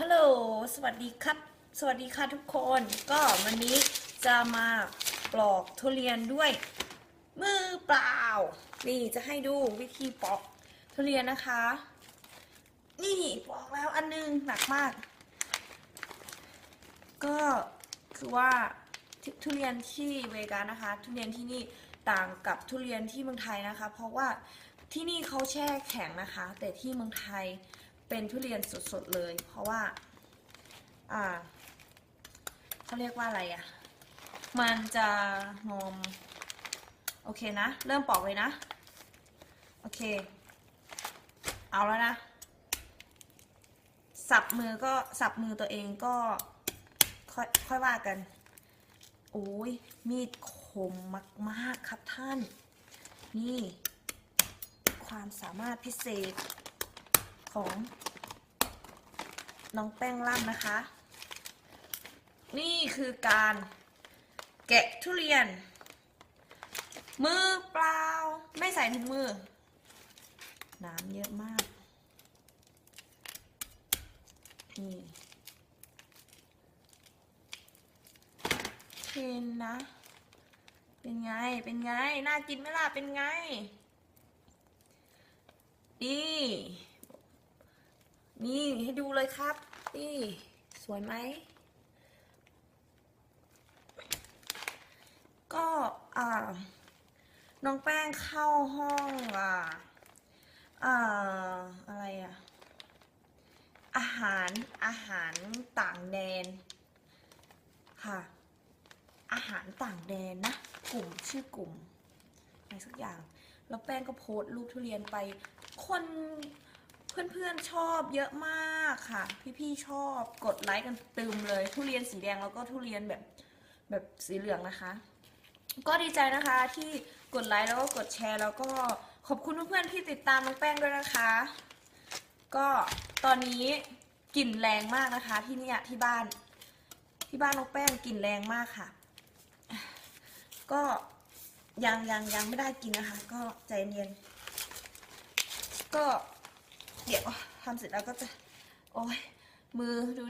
ฮัลโหล สวัสดีครับ สวัสดีค่ะทุกคน ก็วันนี้จะมาปลอกทุเรียนด้วย มือเปล่า นี่จะให้ดูวิธีปลอกทุเรียนนะคะ นี่ปลอกแล้วอันนึงหนักมาก ก็คือว่าททุเรียนที่เวกานะคะ ทุเรียนที่นี่ต่างกับทุเรียนที่เมืองไทยนะคะ เพราะว่าที่นี่เขาแช่แข็งนะคะ แต่ที่เมืองไทย เป็นทุเรียนสดๆเลย เพราะว่า อ่าเขาเรียกว่าอะไรอะ่ะ มันจะงอม โอเคนะ เริ่มปอกเลยนะ โอเค เอาแล้วนะ สับมือก็สับมือตัวเองก็ค่อยค่อยว่ากัน โอ้ยมีดคมมากๆครับท่าน นี่ ความสามารถพิเศษของ น้องแป้งล่ำนะคะ นี่คือการแกะทุเรียน มือเปล่า ไม่ใส่ถุงมือ น้ำเยอะมากนี่เห็นนะ เป็นไง เป็นไง น่ากินไหมล่ะ เป็นไง นี่ นี่ให้ดูเลยครับ นี่ สวยไหม ก็อ่าน้องแป้งเข้าห้องอ่าอ่าอะไรอะ อาหารอาหารต่างแดน ค่ะ อาหารต่างแดนนะ กลุ่มชื่อกลุ่มอะไรสักอย่าง แล้วแป้งก็โพสต์รูปทุเรียนไป คน เพื่อนๆชอบเยอะมากค่ะ พี่ๆชอบกดไลค์กันตึมเลย ทุเรียนสีแดงแล้วก็ทุเรียนแบบแบบสีเหลืองนะคะ ก็ดีใจนะคะที่กดไลค์แล้วก็กดแชร์ แล้วก็ขอบคุณเพื่อนๆที่ติดตามน้องแป้งด้วยนะคะ ก็ตอนนี้กลิ่นแรงมากนะคะ ที่เนี่ยที่บ้าน ที่บ้านน้องแป้งกลิ่นแรงมากค่ะ ก็ยังยังยังไม่ได้กินนะคะ ก็ใจเย็นก็ เดี๋ยวทำเสร็จแล้วก็จะ โอ้ยมือดู